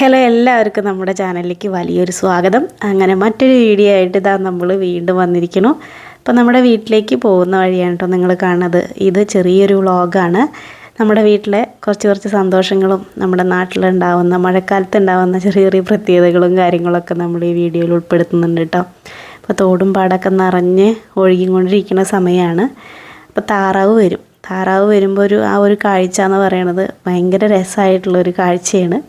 Hello എല്ലാവർക്കും നമ്മുടെ ചാനലിലേക്ക് വലിയൊരു സ്വാഗതം. അങ്ങനെ മറ്റൊരു വീഡിയോ ആയിട്ട് ഇതാ നമ്മൾ വീണ്ടും വന്നിരിക്കുന്നു. അപ്പോൾ നമ്മുടെ വീട്ടിലേക്ക് പോകുന്ന വഴിയാണ് കേട്ടോ നിങ്ങൾ കാണുന്നത്. ഇത് ചെറിയൊരു വ്ളോഗാണ്. നമ്മുടെ വീട്ടിലെ കുറച്ച് കുറച്ച് സന്തോഷങ്ങളും നമ്മുടെ നാട്ടിലുണ്ടാവുന്ന മഴക്കാലത്ത് ഉണ്ടാവുന്ന ചെറിയ ചെറിയ പ്രത്യേകതകളും കാര്യങ്ങളൊക്കെ നമ്മൾ ഈ വീഡിയോയിൽ ഉൾപ്പെടുത്തുന്നുണ്ട് കേട്ടോ. അപ്പോൾ തോടും പാടൊക്കെ നിറഞ്ഞ് ഒഴുകിക്കൊണ്ടിരിക്കുന്ന സമയമാണ്. അപ്പോൾ താറാവ് വരും. താറാവ് വരുമ്പോൾ ഒരു ആ ഒരു കാഴ്ച എന്ന് പറയണത് ഭയങ്കര രസമായിട്ടുള്ളൊരു കാഴ്ചയാണ്.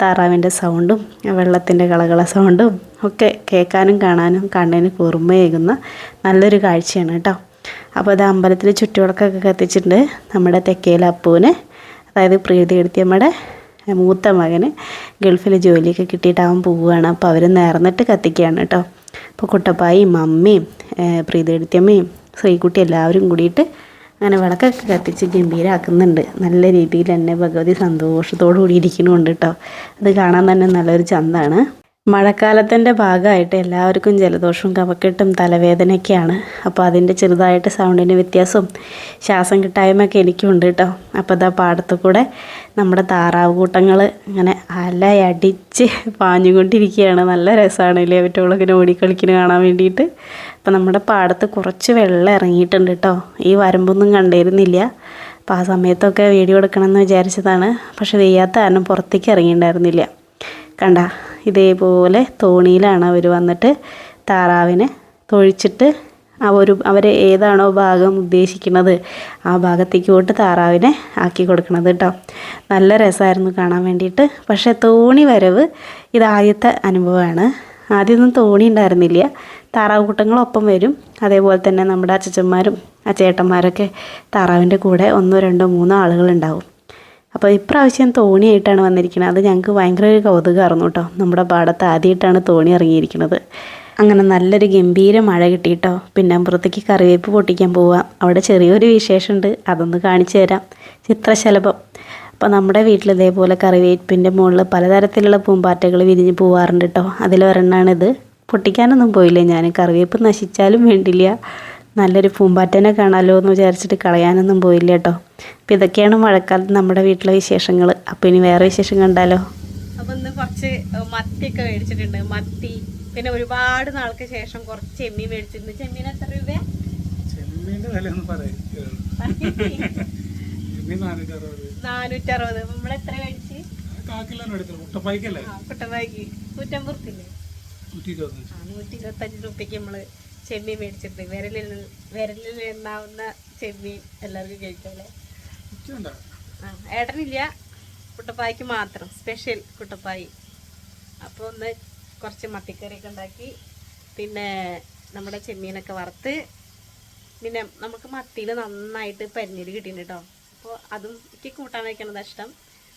താറാവിന്റെ സൗണ്ടും വെള്ളത്തിന്റെ കളകള സൗണ്ടും ഒക്കെ കേൾക്കാനും കാണാനും കണ്ണിന് കുറുമയേകുന്ന നല്ലൊരു കാഴ്ചയാണ് കേട്ടോ. അപ്പോൾ അത് അമ്പലത്തിൽ ചുറ്റുവിളക്കൊക്കെ കത്തിച്ചിട്ടുണ്ട് നമ്മുടെ തെക്കേല അപ്പൂവിന്. അതായത് പ്രീതി എടുത്തി നമ്മുടെ മൂത്ത മകന് ഗൾഫിൽ ജോലിയൊക്കെ കിട്ടിയിട്ട് അവൻ പോവുകയാണ്. അപ്പോൾ അവർ നേർന്നിട്ട് കത്തിക്കുകയാണ് കേട്ടോ. അപ്പോൾ കുട്ടപ്പായും മമ്മിയും പ്രീതി എടുത്തിയമ്മയും ശ്രീകുട്ടി എല്ലാവരും കൂടിയിട്ട് അങ്ങനെ വിളക്കൊക്കെ കത്തിച്ച് ഗംഭീരാക്കുന്നുണ്ട്. നല്ല രീതിയിൽ തന്നെ ഭഗവതി സന്തോഷത്തോടു കൂടി ഇരിക്കുന്നുണ്ട് കേട്ടോ അത് കാണാൻ തന്നെ നല്ലൊരു ചന്താണ്. മഴക്കാലത്തിന്റെ ഭാഗമായിട്ട് എല്ലാവർക്കും ജലദോഷവും കഫക്കെട്ടും തലവേദനയൊക്കെയാണ്. അപ്പോൾ അതിന്റെ ചെറുതായിട്ട് സൗണ്ടിന് വ്യത്യാസവും ശ്വാസം കിട്ടായ്മയൊക്കെ എനിക്കുണ്ട് കേട്ടോ അപ്പോൾ ഇതാ പാടത്തു കൂടെ നമ്മുടെ താറാവ് കൂട്ടങ്ങൾ ഇങ്ങനെ അലയടിച്ച് പാഞ്ഞുകൊണ്ടിരിക്കുകയാണ്. നല്ല രസമാണ് ഇല്ലേ? അവറ്റോളൊക്കെ ഓടിക്കളിക്കുന്ന കാണാൻ വേണ്ടിയിട്ട്. അപ്പോൾ നമ്മുടെ പാടത്ത് കുറച്ച് വെള്ളം ഇറങ്ങിയിട്ടുണ്ട് കേട്ടോ ഈ വരമ്പൊന്നും കണ്ടിരുന്നില്ല. അപ്പോൾ ആ സമയത്തൊക്കെ വീഡിയോ എടുക്കണമെന്ന് വിചാരിച്ചതാണ്. പക്ഷേ വെയ്യാത്ത കാരണം പുറത്തേക്ക് ഇറങ്ങിയിട്ടുണ്ടായിരുന്നില്ല. കണ്ട? ഇതേപോലെ തോണിയിലാണ് അവർ വന്നിട്ട് താറാവിനെ തൊഴിച്ചിട്ട് ഒരു അവർ ഏതാണോ ഭാഗം ഉദ്ദേശിക്കുന്നത് ആ ഭാഗത്തേക്ക് പോയിട്ട് താറാവിനെ ആക്കി കൊടുക്കണത് കേട്ടോ നല്ല രസമായിരുന്നു കാണാൻ വേണ്ടിയിട്ട്. പക്ഷേ തോണി വരവ് ഇത് ആദ്യത്തെ അനുഭവമാണ്. ആദ്യമൊന്നും തോണി ഉണ്ടായിരുന്നില്ല. താറാവ് കൂട്ടങ്ങളൊപ്പം വരും. അതേപോലെ തന്നെ നമ്മുടെ അച്ഛച്ചന്മാരും അച്ചേട്ടന്മാരൊക്കെ താറാവിന്റെ കൂടെ ഒന്നോ രണ്ടോ മൂന്നോ ആളുകളുണ്ടാവും അപ്പോൾ ഇപ്രാവശ്യം തോണിയായിട്ടാണ് വന്നിരിക്കുന്നത് അത് ഞങ്ങൾക്ക് ഭയങ്കര ഒരു കൗതുകമായിരുന്നു കേട്ടോ നമ്മുടെ പാടത്ത് ആദ്യമായിട്ടാണ് തോണി ഇറങ്ങിയിരിക്കുന്നത് അങ്ങനെ നല്ലൊരു ഗംഭീര മഴ കിട്ടി കേട്ടോ പിന്നെ അമ്പുറത്തേക്ക് കറിവേപ്പ് പൊട്ടിക്കാൻ പോവാം. അവിടെ ചെറിയൊരു വിശേഷമുണ്ട് അതൊന്ന് കാണിച്ചു തരാം. ചിത്രശലഭം അപ്പോൾ നമ്മുടെ വീട്ടിൽ ഇതേപോലെ കറിവേപ്പിന്റെ മുകളിൽ പലതരത്തിലുള്ള പൂമ്പാറ്റകൾ വിരിഞ്ഞ് പോവാറുണ്ട് കേട്ടോ അതിലൊരെണ്ണാണിത്. പൊട്ടിക്കാനൊന്നും പോയില്ല. ഞാൻ കറിവേപ്പ് നശിച്ചാലും വേണ്ടില്ല. നല്ലൊരു പൂമ്പാറ്റനെ കാണാമല്ലോ എന്ന് വിചാരിച്ചിട്ട് കളയാനൊന്നും പോയില്ല കേട്ടോ. അപ്പം ഇതൊക്കെയാണ് മഴക്കാലത്ത് നമ്മുടെ വീട്ടിലെ വിശേഷങ്ങൾ അപ്പോൾ ഇനി വേറെ വിശേഷം കണ്ടാലോ അപ്പം ഇന്ന് കുറച്ച് മത്തിയൊക്കെ മേടിച്ചിട്ടുണ്ട്. മത്തി പിന്നെ ഒരുപാട് നാൾക്ക് ശേഷം കുറച്ച് ചെമ്മീൻ മേടിച്ചിട്ടുണ്ട് ചെമ്മീൻ എത്ര രൂപ നാനൂറ്റി അറുപത് എത്ര മേടിച്ച്? ആ നൂറ്റി ഇരുപത്തഞ്ച് രൂപയ്ക്ക് നമ്മൾ ചെമ്മീൻ മേടിച്ചിട്ടുണ്ട്. വിരലിൽ വിരലിൽ എണ്ണാവുന്ന ചെമ്മീൻ എല്ലാവർക്കും കഴിക്കാമല്ലേ ആ ഏട്ടനില്ല. കുട്ടപ്പായ്ക്ക് മാത്രം. സ്പെഷ്യൽ കുട്ടപ്പായി. അപ്പോൾ ഒന്ന് കുറച്ച് മത്തിക്കറിയൊക്കെ ഉണ്ടാക്കി. പിന്നെ നമ്മുടെ ചെമ്മീനൊക്കെ വറുത്ത്. പിന്നെ നമുക്ക് മത്തിയിൽ നന്നായിട്ട് പരിഞ്ഞിൽ കിട്ടിയിട്ടുണ്ട് കേട്ടോ. അപ്പോൾ അതും എനിക്ക് കൂട്ടാൻ വയ്ക്കണത് ഇഷ്ടം.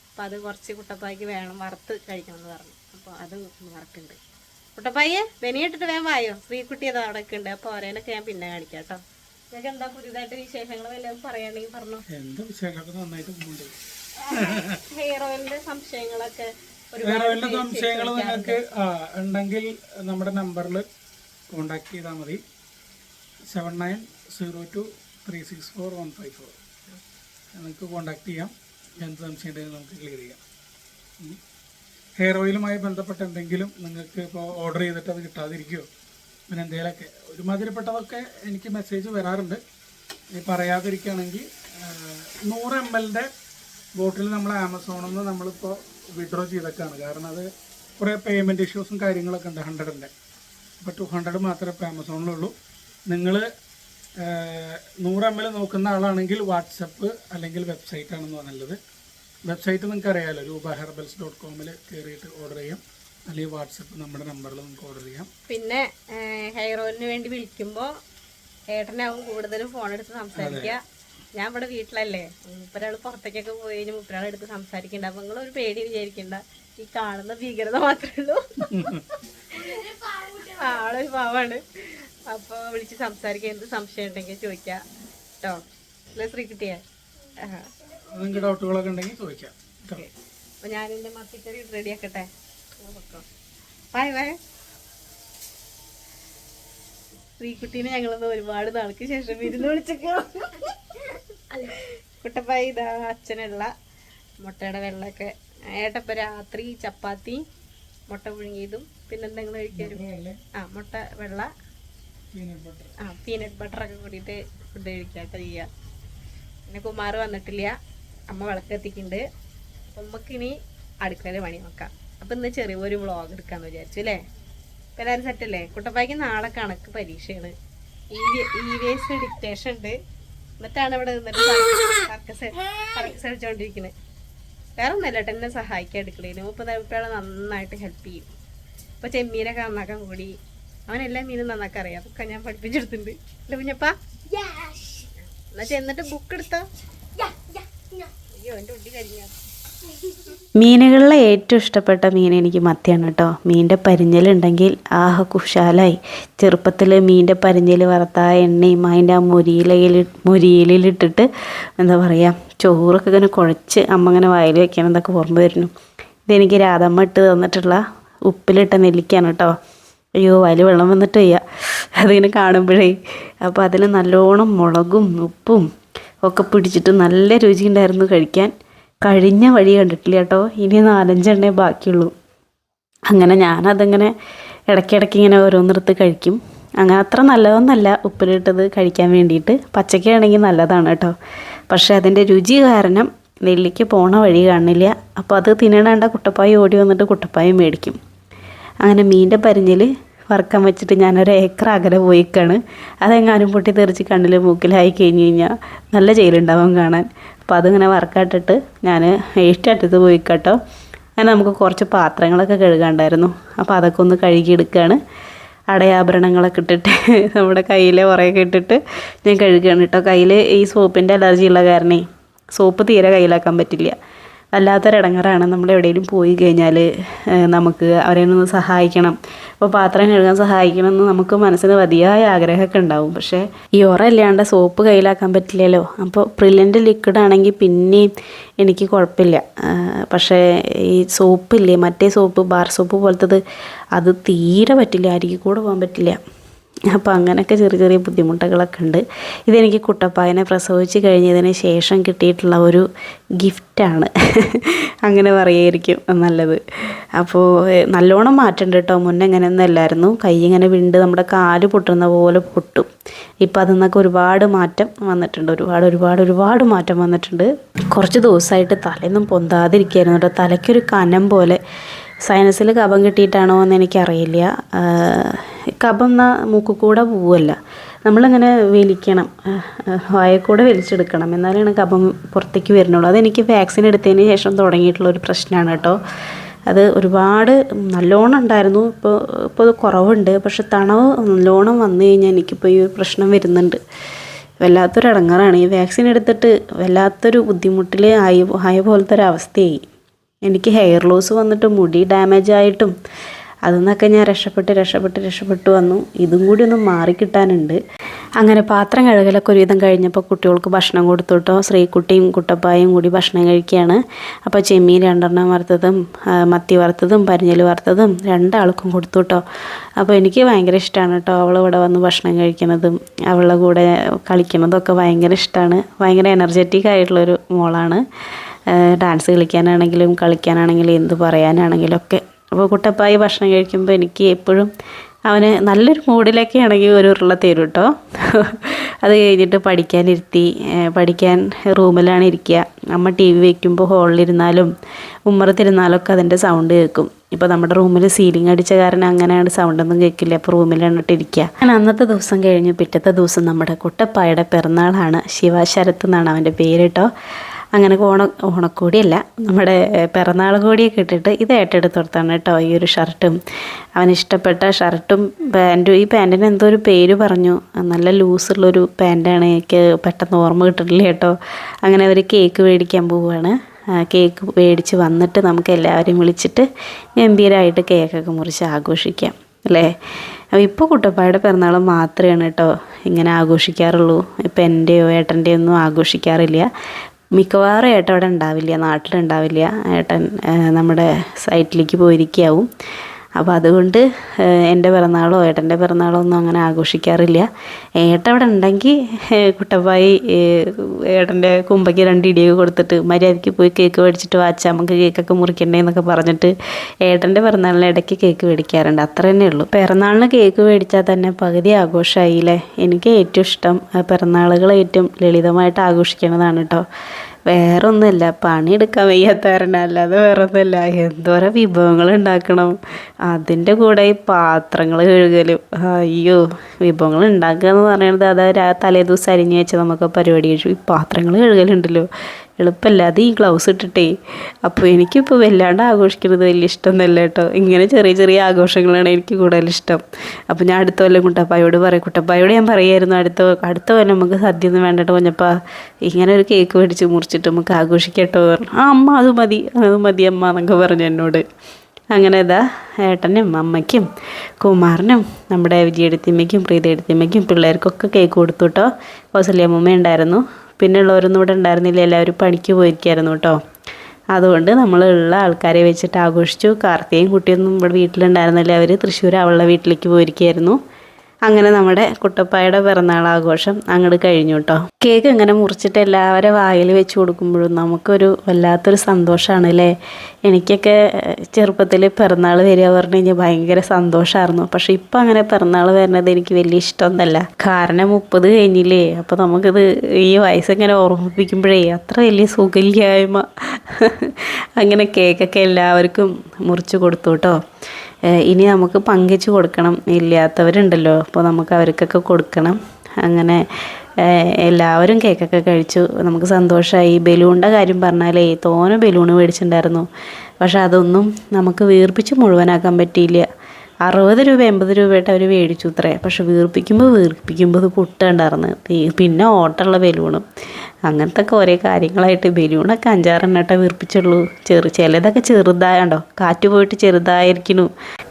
അപ്പോൾ അത് കുറച്ച് കുട്ടപ്പായ്ക്ക് വേണം വറുത്ത് കഴിക്കണം എന്ന് പറഞ്ഞു. അപ്പോൾ അത് വറുക്കുന്നുണ്ട്. കുട്ടപ്പായെ വെനിയിട്ടിട്ട് വേഗം വായോ? ശ്രീകുട്ടി അത് അവിടെ ഉണ്ട് അപ്പൊ ഓരോനൊക്കെ ഞാൻ പിന്നെ കാണിക്കാം കേട്ടോ നിങ്ങൾക്ക് എന്താ പുതിയതായിട്ട് വിശേഷങ്ങൾ വല്ലതും പറയുകയാണെങ്കിൽ പറഞ്ഞു? എന്താ വിശേഷമൊക്കെ നന്നായിട്ട് പോകുന്നുണ്ട്. ഹെയർ ഓയിലിന്റെ സംശയങ്ങളൊക്കെ സംശയങ്ങൾ നിങ്ങൾക്ക് ഉണ്ടെങ്കിൽ നമ്മുടെ നമ്പറിൽ കോണ്ടാക്ട് ചെയ്താൽ മതി. Seven nine zero two three six four one five four നിങ്ങൾക്ക് കോണ്ടാക്ട് ചെയ്യാം. എന്ത് സംശയം നമുക്ക് ക്ലിയർ ചെയ്യാം. ഹെയർ ഓയിലുമായി ബന്ധപ്പെട്ട എന്തെങ്കിലും നിങ്ങൾക്ക് ഇപ്പോൾ ഓർഡർ ചെയ്തിട്ട് അത് കിട്ടാതിരിക്കുമോ പിന്നെ എന്തെങ്കിലുമൊക്കെ ഒരുമാതിരിപ്പെട്ടതൊക്കെ എനിക്ക് മെസ്സേജ് വരാറുണ്ട്. ഈ പറയാതിരിക്കുകയാണെങ്കിൽ നൂറ് എം എല്ലിന്റെ ബോട്ടിൽ നമ്മൾ ആമസോണിൽ നിന്ന് നമ്മളിപ്പോൾ വിഡ്രോ ചെയ്തൊക്കെയാണ് കാരണം അത് കുറേ പേയ്മെന്റ് ഇഷ്യൂസും കാര്യങ്ങളൊക്കെ ഉണ്ട് ഹൺഡ്രഡിന്റെ ഇപ്പോൾ ടു ഹൺഡ്രഡ് മാത്രമേ ഇപ്പോൾ ആമസോണിലുള്ളൂ നിങ്ങൾ നൂറ് എം എൽ നോക്കുന്ന ആളാണെങ്കിൽ വാട്സപ്പ് അല്ലെങ്കിൽ വെബ്സൈറ്റാണെന്ന് നല്ലത്. വെബ്സൈറ്റ് നിങ്ങൾക്ക് അറിയാമല്ലോ രൂപ ഹെർബൽസ് ഡോട്ട് കോമിൽ കയറിയിട്ട് ഓർഡർ ചെയ്യാം. അല്ലെങ്കിൽ വാട്സപ്പ് നമ്മുടെ നമ്പറിൽ നമുക്ക് ഓർഡർ ചെയ്യാം. പിന്നെ ഹെയർ ഓയിലിന് വേണ്ടി വിളിക്കുമ്പോൾ ഏട്ടനാവും കൂടുതലും ഫോൺ എടുത്ത് സംസാരിക്കുക. ഞാൻ ഇവിടെ വീട്ടിലല്ലേ. മുപ്പരാൾ പുറത്തേക്കൊക്കെ പോയി മുപ്പരാൾ എടുത്ത് സംസാരിക്കണ്ട. അപ്പൊ നിങ്ങൾ ഒരു പേടി വിചാരിക്കണ്ട. ഈ കാണുന്ന ഭീകരത മാത്രമേ ഉള്ളൂ. ആളൊരു പാവാണ്. അപ്പൊ വിളിച്ച് സംസാരിക്കാൻ എന്ത് സംശയം ഉണ്ടെങ്കിൽ ചോദിക്കാം. കേട്ടോ അല്ലേ ശ്രീ കിട്ടിയ നിങ്ങൾക്ക് ഡൗട്ടുകളൊക്കെ ഉണ്ടെങ്കിൽ ചോദിക്കാം. അപ്പോൾ അപ്പൊ ഞാൻ എന്റെ മത്തിക്കറി റെഡി ആക്കട്ടെ? ബായ് ബായ് ശ്രീകുട്ടീനെ ഞങ്ങളൊന്ന് ഒരുപാട് നാൾക്ക് ശേഷം വിരുന്ന് വിളിച്ചേക്കോ കുട്ടപ്പായി ഇതാ അച്ഛനുള്ള മുട്ടയുടെ വെള്ളമൊക്കെ. ഏട്ടപ്പം രാത്രി ചപ്പാത്തി മുട്ട പുഴുങ്ങിയതും പിന്നെ എന്തെങ്കിലും കഴിക്കാനും ആ മുട്ട വെള്ള ആ പീനട്ട് ബട്ടറൊക്കെ കൂടിയിട്ട് ഫുഡ് കഴിക്കാത്ത ചെയ്യുക പിന്നെ കുമാർ വന്നിട്ടില്ല. അമ്മ വിളക്ക് എത്തിക്കുന്നുണ്ട് അപ്പം അടുക്കളയിൽ പണി നോക്കാം. അപ്പം ഇന്ന് ചെറിയൊരു വ്ളോഗ് എടുക്കാന്ന് വിചാരിച്ചു അല്ലേ? ഇപ്പം എല്ലാവരും സെറ്റല്ലേ കുട്ടപ്പായ്ക്ക് നാളെ കണക്ക് പരീക്ഷയാണ്. ഇ ഡിക്റ്റേഷൻ ഉണ്ട്. എന്നിട്ടാണ് ഇവിടെ നിന്നിട്ട് സർക്കസ് വേറെ ഒന്നല്ല കേട്ടോ എന്നെ സഹായിക്കാൻ അടുക്കളയിൽ ഉപ്പയാളെ നന്നായിട്ട് ഹെൽപ്പ് ചെയ്യും. ഇപ്പോൾ ചെമ്മീനൊക്കെ നന്നാക്കാൻ കൂടി. അവനെല്ലാം മീനും നന്നാക്കാൻ അറിയാം. അതൊക്കെ ഞാൻ പഠിപ്പിച്ചെടുത്തിട്ടുണ്ട്. അല്ല കുഞ്ഞപ്പാ? എന്നാ ചെന്നിട്ട് ബുക്ക് എടുത്തോ? മീനുകളിലെ ഏറ്റവും ഇഷ്ടപ്പെട്ട മീൻ എനിക്ക് മത്തിയാണ് കേട്ടോ. മീന്റെ പരിഞ്ഞലുണ്ടെങ്കിൽ ആഹ കുശാലായി. ചെറുപ്പത്തിൽ മീന്റെ പരിഞ്ഞൽ വറുത്ത എണ്ണയും അതിന്റെ ആ മുരിയിലയിൽ മുരിയിലിട്ടിട്ട് എന്താ പറയുക ചോറൊക്കെ ഇങ്ങനെ കുഴച്ച് അമ്മ ഇങ്ങനെ വയൽ വയ്ക്കണം എന്നൊക്കെ ഓർമ്മ വരുന്നു. ഇതെനിക്ക് രാധമ്മ ഇട്ട് തന്നിട്ടുള്ള ഉപ്പിലിട്ട നെല്ലിക്കാണ് കേട്ടോ. അയ്യോ വയൽ വെള്ളം വന്നിട്ട് വയ്യ. അതിങ്ങനെ കാണുമ്പോഴേ. അപ്പോൾ അതിൽ നല്ലോണം മുളകും ഉപ്പും ഒക്കെ പിടിച്ചിട്ട് നല്ല രുചി ഉണ്ടായിരുന്നു കഴിക്കാൻ. കഴിഞ്ഞ വഴി കണ്ടിട്ടില്ല കേട്ടോ. ഇനി നാലഞ്ചെണ്ണേ ബാക്കിയുള്ളൂ. അങ്ങനെ ഞാനതിങ്ങനെ ഇടയ്ക്കിടയ്ക്ക് ഇങ്ങനെ ഓരോന്നെടുത്ത് കഴിക്കും. അങ്ങനെ അത്ര നല്ലതൊന്നല്ല ഉപ്പിലിട്ടത് കഴിക്കാൻ വേണ്ടിയിട്ട്. പച്ചക്കാണെങ്കിൽ നല്ലതാണ് കേട്ടോ. പക്ഷേ അതിന്റെ രുചി കാരണം നെല്ലിക്ക് പോണ വഴി കാണില്ല. അപ്പോൾ അത് തിന്നണേണ്ട കുട്ടപ്പായി ഓടി വന്നിട്ട് കുട്ടപ്പായി മേടിക്കും. അങ്ങനെ മീന്റെ പരിഞ്ഞിൽ വറുക്കാൻ വെച്ചിട്ട് ഞാനൊരു ഏക്കർ അകലെ പോയിക്കാണ്. അതെങ്ങാനും പൊട്ടി തെറിച്ച് കണ്ണിൽ മൂക്കിലായി കഴിഞ്ഞ് കഴിഞ്ഞാൽ നല്ല ചെയിലുണ്ടാവും കാണാൻ. അപ്പോൾ അതിങ്ങനെ വറുക്കാട്ടിട്ട് ഞാൻ ഇഷ്ടമായിട്ടത് പോയിക്കട്ടോ. അങ്ങനെ നമുക്ക് കുറച്ച് പാത്രങ്ങളൊക്കെ കഴുകാണ്ടായിരുന്നു. അപ്പോൾ അതൊക്കെ ഒന്ന് കഴുകിയെടുക്കുകയാണ് അടയാഭരണങ്ങളൊക്കെ ഇട്ടിട്ട് നമ്മുടെ കയ്യിലെ കുറേയൊക്കെ ഇട്ടിട്ട് ഞാൻ കഴുകുകയാണ് കേട്ടോ. കയ്യിൽ ഈ സോപ്പിന്റെ അലർജി ഉള്ള കാരണേ സോപ്പ് തീരെ കയ്യിലാക്കാൻ പറ്റില്ല. വല്ലാത്തൊരിടങ്ങറാണ്. നമ്മൾ എവിടെയെങ്കിലും പോയി കഴിഞ്ഞാൽ നമുക്ക് അവരെ ഒന്ന് സഹായിക്കണം. അപ്പോൾ പാത്രം കഴുകാൻ സഹായിക്കണം എന്ന് നമുക്ക് മനസ്സിന് വലിയായ ആഗ്രഹമൊക്കെ ഉണ്ടാവും. പക്ഷേ ഈ ഉറയില്ലാണ്ട് സോപ്പ് കയ്യിലാക്കാൻ പറ്റില്ലല്ലോ. അപ്പോൾ പ്രില്ലന്റ് ലിക്വിഡ് ആണെങ്കിൽ പിന്നെയും എനിക്ക് കുഴപ്പമില്ല. പക്ഷേ ഈ സോപ്പില്ലേ മറ്റേ സോപ്പ് ബാർ സോപ്പ് പോലത്തത് അത് തീരെ പറ്റില്ല. അരികിൽ കൂടെ പോകാൻ പറ്റില്ല. അപ്പോൾ അങ്ങനെയൊക്കെ ചെറിയ ചെറിയ ബുദ്ധിമുട്ടുകളൊക്കെ ഉണ്ട്. ഇതെനിക്ക് കുട്ടപ്പായനെ പ്രസവിച്ച് കഴിഞ്ഞതിന് ശേഷം കിട്ടിയിട്ടുള്ള ഒരു ഗിഫ്റ്റാണ്. അങ്ങനെ പറയായിരിക്കും നല്ലത്. അപ്പോൾ നല്ലോണം മാറ്റമുണ്ട് കേട്ടോ. മുന്നേ ഇങ്ങനെയൊന്നും അല്ലായിരുന്നു. കൈ ഇങ്ങനെ വിണ്ട് നമ്മുടെ കാൽ പൊട്ടുന്ന പോലെ പൊട്ടും. ഇപ്പോൾ അതിൽ നിന്നൊക്കെ ഒരുപാട് മാറ്റം വന്നിട്ടുണ്ട്. ഒരുപാട് ഒരുപാട് ഒരുപാട് മാറ്റം വന്നിട്ടുണ്ട്. കുറച്ച് ദിവസമായിട്ട് തലയൊന്നും പൊന്താതിരിക്കുകയായിരുന്നു കേട്ടോ. തലയ്ക്കൊരു കനം പോലെ സൈനസിൽ കഫം കിട്ടിയിട്ടാണോ എന്ന് എനിക്കറിയില്ല. കപം കഫം എന്നാ മൂക്കിൽ കൂടെ പോവല്ല നമ്മളിങ്ങനെ വലിക്കണം വായക്കൂടെ കൂടെ വലിച്ചെടുക്കണം. എന്നാലാണ് കഫം പുറത്തേക്ക് വരുന്നുള്ളൂ. അതെനിക്ക് വാക്സിൻ എടുത്തതിന് ശേഷം തുടങ്ങിയിട്ടുള്ള ഒരു പ്രശ്നമാണ് കേട്ടോ. അത് ഒരുപാട് നല്ലോണം ഉണ്ടായിരുന്നു. ഇപ്പോൾ ഇപ്പോൾ അത് കുറവുണ്ട്. പക്ഷെ തണവ് നല്ലോണം വന്നു കഴിഞ്ഞാൽ എനിക്കിപ്പോൾ ഈ ഒരു പ്രശ്നം വരുന്നുണ്ട്. വല്ലാത്തൊരു ഇടങ്ങാറാണ് ഈ വാക്സിൻ എടുത്തിട്ട് വല്ലാത്തൊരു ബുദ്ധിമുട്ടിൽ ആയി ആയ പോലത്തെ ഒരു അവസ്ഥയായി എനിക്ക് ഹെയർ ലോസ് വന്നിട്ട് മുടി ഡാമേജ് ആയിട്ടും അതിൽ നിന്നൊക്കെ ഞാൻ രക്ഷപ്പെട്ട് രക്ഷപ്പെട്ട് രക്ഷപ്പെട്ടു വന്നു. ഇതും കൂടി ഒന്ന് മാറിക്കിട്ടാനുണ്ട് അങ്ങനെ പാത്രം കഴുകലൊക്കെ ഒരുവിധം കഴിഞ്ഞപ്പോൾ കുട്ടികൾക്ക് ഭക്ഷണം കൊടുത്തു കേട്ടോ ശ്രീകുട്ടിയും കുട്ടപ്പായും കൂടി ഭക്ഷണം കഴിക്കുകയാണ്. അപ്പോൾ ചെമ്മീൻ രണ്ടെണ്ണം വറുത്തതും മത്തി വറുത്തതും പരിഞ്ഞൽ വറുത്തതും രണ്ടാൾക്കും കൊടുത്തു കേട്ടോ അപ്പോൾ എനിക്ക് ഭയങ്കര ഇഷ്ടമാണ് കേട്ടോ അവൾ ഇവിടെ വന്ന് ഭക്ഷണം കഴിക്കുന്നതും അവളുടെ കൂടെ കളിക്കുന്നതും ഒക്കെ ഭയങ്കര ഇഷ്ടമാണ്. ഭയങ്കര എനർജറ്റിക് ആയിട്ടുള്ളൊരു മോളാണ്. ഡാൻസ് കളിക്കാനാണെങ്കിലും കളിക്കാനാണെങ്കിലും എന്ത് പറയാനാണെങ്കിലും ഒക്കെ. അപ്പോൾ കുട്ടപ്പായി ഭക്ഷണം കഴിക്കുമ്പോൾ എനിക്ക് എപ്പോഴും അവന് നല്ലൊരു മൂഡിലൊക്കെ ആണെങ്കിൽ ഒരു ഉരുള തരും കേട്ടോ അത് കഴിഞ്ഞിട്ട് പഠിക്കാനിരുത്തി പഠിക്കാൻ റൂമിലാണ് ഇരിക്കുക. അമ്മ ടി വി വയ്ക്കുമ്പോൾ ഹോളിലിരുന്നാലും ഉമ്മറത്തിരുന്നാലൊക്കെ അതിന്റെ സൗണ്ട് കേൾക്കും. ഇപ്പോൾ നമ്മുടെ റൂമിൽ സീലിംഗ് അടിച്ച കാരണം അങ്ങനെയാണ് സൗണ്ടൊന്നും കേൾക്കില്ല. അപ്പോൾ റൂമിലാണ് ഇരിക്കുക. അങ്ങനെ അന്നത്തെ ദിവസം കഴിഞ്ഞ്. പിറ്റത്തെ ദിവസം നമ്മുടെ കുട്ടപ്പായുടെ പിറന്നാളാണ്. ശിവശരത്ത് എന്നാണ് അവന്റെ പേര് കേട്ടോ അങ്ങനെ ഓണ ഓണക്കോടിയല്ല നമ്മുടെ പിറന്നാൾ കോടിയൊക്കെ ഇട്ടിട്ട് ഇത് ഏറ്റെടുത്ത് കൊടുത്താണ് കേട്ടോ ഈ ഒരു ഷർട്ടും. അവന് ഇഷ്ടപ്പെട്ട ഷർട്ടും പാന്റും ഈ പാന്റിന് എന്തോ ഒരു പേര് പറഞ്ഞു. നല്ല ലൂസുള്ളൊരു പാന്റാണ് എനിക്ക് പെട്ടെന്ന് ഓർമ്മ കിട്ടില്ല കേട്ടോ. അങ്ങനെ അവർ കേക്ക് മേടിക്കാൻ പോവുകയാണ്. കേക്ക് മേടിച്ച് വന്നിട്ട് നമുക്ക് എല്ലാവരെയും വിളിച്ചിട്ട് ഗംഭീരമായിട്ട് കേക്കൊക്കെ മുറിച്ച് ആഘോഷിക്കാം അല്ലേ? അപ്പോൾ ഇപ്പോൾ കുട്ടപ്പായുടെ പിറന്നാൾ മാത്രമാണ് കേട്ടോ ഇങ്ങനെ ആഘോഷിക്കാറുള്ളൂ. ഇപ്പം എന്റെയോ ഏട്ടന്റെയോ ഒന്നും ആഘോഷിക്കാറില്ല. മിക്കവാറും ഏട്ടൻ ഉണ്ടാവില്ല നാട്ടിലുണ്ടാവില്ല ഏട്ടൻ നമ്മുടെ സൈറ്റിലേക്ക് പോയിരിക്കാവും അപ്പോൾ അതുകൊണ്ട് എന്റെ പിറന്നാളോ ഏട്ടന്റെ പിറന്നാളോ ഒന്നും അങ്ങനെ ആഘോഷിക്കാറില്ല. ഏട്ടൻ അവിടെ ഉണ്ടെങ്കിൽ കുട്ടപ്പായി ഏട്ടന്റെ കുമ്പയ്ക്ക് രണ്ട് ഇടിയൊക്കെ കൊടുത്തിട്ട് മര്യാദയ്ക്ക് പോയി കേക്ക് മേടിച്ചിട്ട് വാച്ചാൽ നമുക്ക് കേക്കൊക്കെ മുറിക്കണ്ടേ എന്നൊക്കെ പറഞ്ഞിട്ട് ഏട്ടന്റെ പിറന്നാളിന് ഇടയ്ക്ക് കേക്ക് മേടിക്കാറുണ്ട്. അത്ര തന്നെ ഉള്ളൂ. പിറന്നാളിന് കേക്ക് മേടിച്ചാൽ തന്നെ പകുതി ആഘോഷമായില്ലേ? എനിക്ക് ഏറ്റവും ഇഷ്ടം പിറന്നാളുകൾ ഏറ്റവും ലളിതമായിട്ട് ആഘോഷിക്കണതാണ് കേട്ടോ. വേറെ ഒന്നുമില്ല പണിയെടുക്കാൻ വയ്യാത്ത കാരണം അല്ലാതെ വേറെ ഒന്നുമില്ല എന്തോരം വിഭവങ്ങൾ ഉണ്ടാക്കണം. അതിന്റെ കൂടെ ഈ പാത്രങ്ങൾ കഴുകലും. അയ്യോ വിഭവങ്ങൾ ഉണ്ടാക്കുക എന്ന് പറയുന്നത് അത് തലേ ദിവസം അരിഞ്ഞ് വെച്ചാൽ നമുക്ക് പരിപാടി. കഴിച്ചു ഈ പാത്രങ്ങൾ കഴുകലുണ്ടല്ലോ. എളുപ്പമല്ല. അത് ഈ ഗ്ലൗസ് ഇട്ടിട്ടേ. അപ്പോൾ എനിക്കിപ്പോൾ വല്ലാണ്ട് ആഘോഷിക്കുന്നത് വലിയ ഇഷ്ടമൊന്നുമല്ല കേട്ടോ. ഇങ്ങനെ ചെറിയ ചെറിയ ആഘോഷങ്ങളാണ് എനിക്ക് കൂടുതൽ ഇഷ്ടം അപ്പോൾ ഞാൻ അടുത്ത കൊല്ലം കുട്ടപ്പായോട് പറയും. കുട്ടപ്പായോട് ഞാൻ പറയായിരുന്നു അടുത്ത അടുത്ത കൊല്ലം നമുക്ക് സദ്യ ഒന്നും വേണ്ടിട്ട് കുഞ്ഞപ്പാ. ഇങ്ങനെ ഒരു കേക്ക് മേടിച്ച് മുറിച്ചിട്ട് നമുക്ക് ആഘോഷിക്കട്ടോ പറഞ്ഞു. ആ അമ്മ അത് മതി. അത് മതി അമ്മ എന്നൊക്കെ പറഞ്ഞു എന്നോട്. അങ്ങനെ ഇതാ ഏട്ടനും അമ്മയ്ക്കും കുമാറിനും നമ്മുടെ വിജയെടുത്തിയമ്മയ്ക്കും പ്രീതിയെടുത്തിയമ്മയ്ക്കും പിള്ളേർക്കൊക്കെ കേക്ക് കൊടുത്തു കേട്ടോ. കൗസല്യമ്മ ഉണ്ടായിരുന്നു. പിന്നെ ഉള്ളവരൊന്നും ഇവിടെ ഉണ്ടായിരുന്നില്ല. എല്ലാവരും പണിക്ക് പോയിരിക്കായിരുന്നു കേട്ടോ. അതുകൊണ്ട് നമ്മൾ ഉള്ള ആൾക്കാരെ വെച്ചിട്ട് ആഘോഷിച്ചു. കാർത്തികയും കുട്ടിയൊന്നും ഇവിടെ വീട്ടിലുണ്ടായിരുന്നില്ല. അവർ തൃശ്ശൂർ അവളുടെ വീട്ടിലേക്ക് പോയിരിക്കുകയായിരുന്നു. അങ്ങനെ നമ്മുടെ കുട്ടപ്പായുടെ പിറന്നാൾ ആഘോഷം അങ്ങോട്ട് കഴിഞ്ഞു കേട്ടോ കേക്ക് ഇങ്ങനെ മുറിച്ചിട്ട് എല്ലാവരും വായിൽ വെച്ച് കൊടുക്കുമ്പോഴും നമുക്കൊരു വല്ലാത്തൊരു സന്തോഷമാണ് അല്ലേ എനിക്കൊക്കെ ചെറുപ്പത്തിൽ പിറന്നാൾ വരിക പറഞ്ഞു കഴിഞ്ഞാൽ ഭയങ്കര സന്തോഷമായിരുന്നു പക്ഷെ ഇപ്പം അങ്ങനെ പിറന്നാൾ വരുന്നത് എനിക്ക് വലിയ ഇഷ്ടമൊന്നുമല്ല കാരണം മുപ്പത് കഴിഞ്ഞില്ലേ? അപ്പോൾ നമുക്കിത് ഈ വയസ്സിങ്ങനെ ഓർമ്മിപ്പിക്കുമ്പോഴേ അത്ര വലിയ സുഖില്ലായ്മ അങ്ങനെ കേക്കൊക്കെ എല്ലാവർക്കും മുറിച്ച് കൊടുത്തു കേട്ടോ ഇനി നമുക്ക് പങ്കിച്ച് കൊടുക്കണം. ഇല്ലാത്തവരുണ്ടല്ലോ. അപ്പോൾ നമുക്ക് അവർക്കൊക്കെ കൊടുക്കണം. അങ്ങനെ എല്ലാവരും കേക്കൊക്കെ കഴിച്ചു. നമുക്ക് സന്തോഷമായി ബലൂണിന്റെ കാര്യം പറഞ്ഞാലേ തോനെ ബലൂൺ മേടിച്ചിട്ടുണ്ടായിരുന്നു. പക്ഷെ അതൊന്നും നമുക്ക് വീർപ്പിച്ച് മുഴുവനാക്കാൻ പറ്റിയില്ല. അറുപത് രൂപ എൺപത് രൂപയായിട്ട് അവർ മേടിച്ചു ഇത്രേ. പക്ഷെ വീർപ്പിക്കുമ്പോൾ വീർപ്പിക്കുമ്പോൾ ഇത് പൊട്ടുണ്ടായിരുന്നു പിന്നെ ഓട്ടമുള്ള ബലൂണും. അങ്ങനത്തെ ഒക്കെ ഓരോ കാര്യങ്ങളായിട്ട് ബലൂണൊക്കെ അഞ്ചാറെണ്ണട്ടെ വീർപ്പിച്ചുള്ളൂ. ചെറു ചിലതൊക്കെ ചെറുതായണ്ടോ കാറ്റ് പോയിട്ട് ചെറുതായിരിക്കുന്നു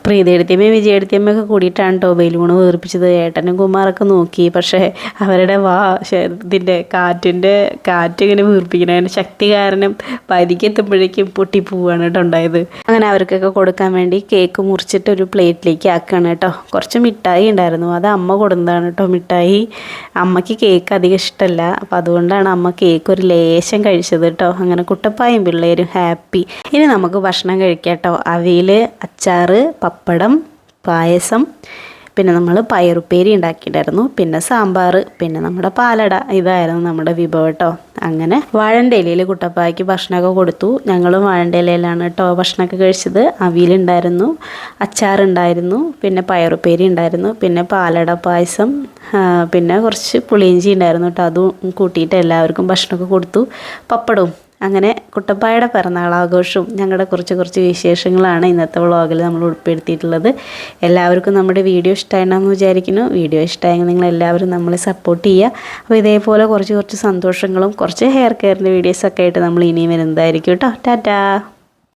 പ്രീതിയെടുത്തിയമ്മയും വിജയെടുത്തിയമ്മയൊക്കെ കൂടിയിട്ടാണ് കേട്ടോ ബലൂണ് വീർപ്പിച്ചത്. ഏട്ടനും കുമാറൊക്കെ നോക്കി. പക്ഷേ അവരുടെ വാ ഇതിന്റെ കാറ്റിന്റെ കാറ്റ് ഇങ്ങനെ വീർപ്പിക്കുന്നതിന്റെ ശക്തി കാരണം പരിക്കെത്തുമ്പോഴേക്കും പൊട്ടിപ്പോവാണ് കേട്ടോ ഉണ്ടായത്. അങ്ങനെ അവർക്കൊക്കെ കൊടുക്കാൻ വേണ്ടി കേക്ക് മുറിച്ചിട്ട് ഒരു പ്ലേറ്റിലേക്ക് ആക്കുകയാണ് കേട്ടോ കുറച്ച് മിഠായി ഉണ്ടായിരുന്നു. അത് അമ്മ കൊടുന്നതാണ് കേട്ടോ മിഠായി. അമ്മയ്ക്ക് കേക്ക് അധികം ഇഷ്ടമല്ല. അപ്പം അതുകൊണ്ടാണ് അമ്മ കേക്ക് ഒരു ലേശം കഴിച്ചത് കേട്ടോ അങ്ങനെ കുട്ടപ്പായും പിള്ളേരും ഹാപ്പി. ഇനി നമുക്ക് ഭക്ഷണം കഴിക്കാം കേട്ടോ അവയിൽ അച്ചാറ് പപ്പടം പായസം പിന്നെ നമ്മൾ പയറുപ്പേരി ഉണ്ടാക്കിയിട്ടുണ്ടായിരുന്നു. പിന്നെ സാമ്പാർ പിന്നെ നമ്മുടെ പാലട. ഇതായിരുന്നു നമ്മുടെ വിഭവം കേട്ടോ. അങ്ങനെ വാഴന്റെ ഇലയിൽ കുട്ടപ്പായ്ക്ക് ഭക്ഷണമൊക്കെ കൊടുത്തു. ഞങ്ങളും വാഴന്റെ ഇലയിലാണ് കേട്ടോ ഭക്ഷണമൊക്കെ കഴിച്ചത്. അവിയലുണ്ടായിരുന്നു അച്ചാറുണ്ടായിരുന്നു പിന്നെ പയറുപ്പേരി ഉണ്ടായിരുന്നു പിന്നെ പാലട പായസം പിന്നെ കുറച്ച് പുളിയിഞ്ചി ഉണ്ടായിരുന്നു കേട്ടോ. അതും കൂട്ടിയിട്ട് എല്ലാവർക്കും ഭക്ഷണമൊക്കെ കൊടുത്തു. പപ്പടവും അങ്ങനെ കുട്ടപ്പായുടെ പിറന്നാളാഘോഷവും ഞങ്ങളുടെ കുറച്ച് കുറച്ച് വിശേഷങ്ങളാണ് ഇന്നത്തെ വ്ളോഗിൽ നമ്മൾ ഉൾപ്പെടുത്തിയിട്ടുള്ളത്. എല്ലാവർക്കും നമ്മുടെ വീഡിയോ ഇഷ്ടമായിട്ടാണെന്ന് വിചാരിക്കുന്നു. വീഡിയോ ഇഷ്ടമായെങ്കിൽ നിങ്ങൾ എല്ലാവരും നമ്മളെ സപ്പോർട്ട് ചെയ്യുക. അപ്പോൾ ഇതേപോലെ കുറച്ച് കുറച്ച് സന്തോഷങ്ങളും കുറച്ച് ഹെയർ കെയറിന്റെ വീഡിയോസൊക്കെ ആയിട്ട് നമ്മൾ ഇനിയും വരുന്നതായിരിക്കും കേട്ടോ. ടാറ്റാ!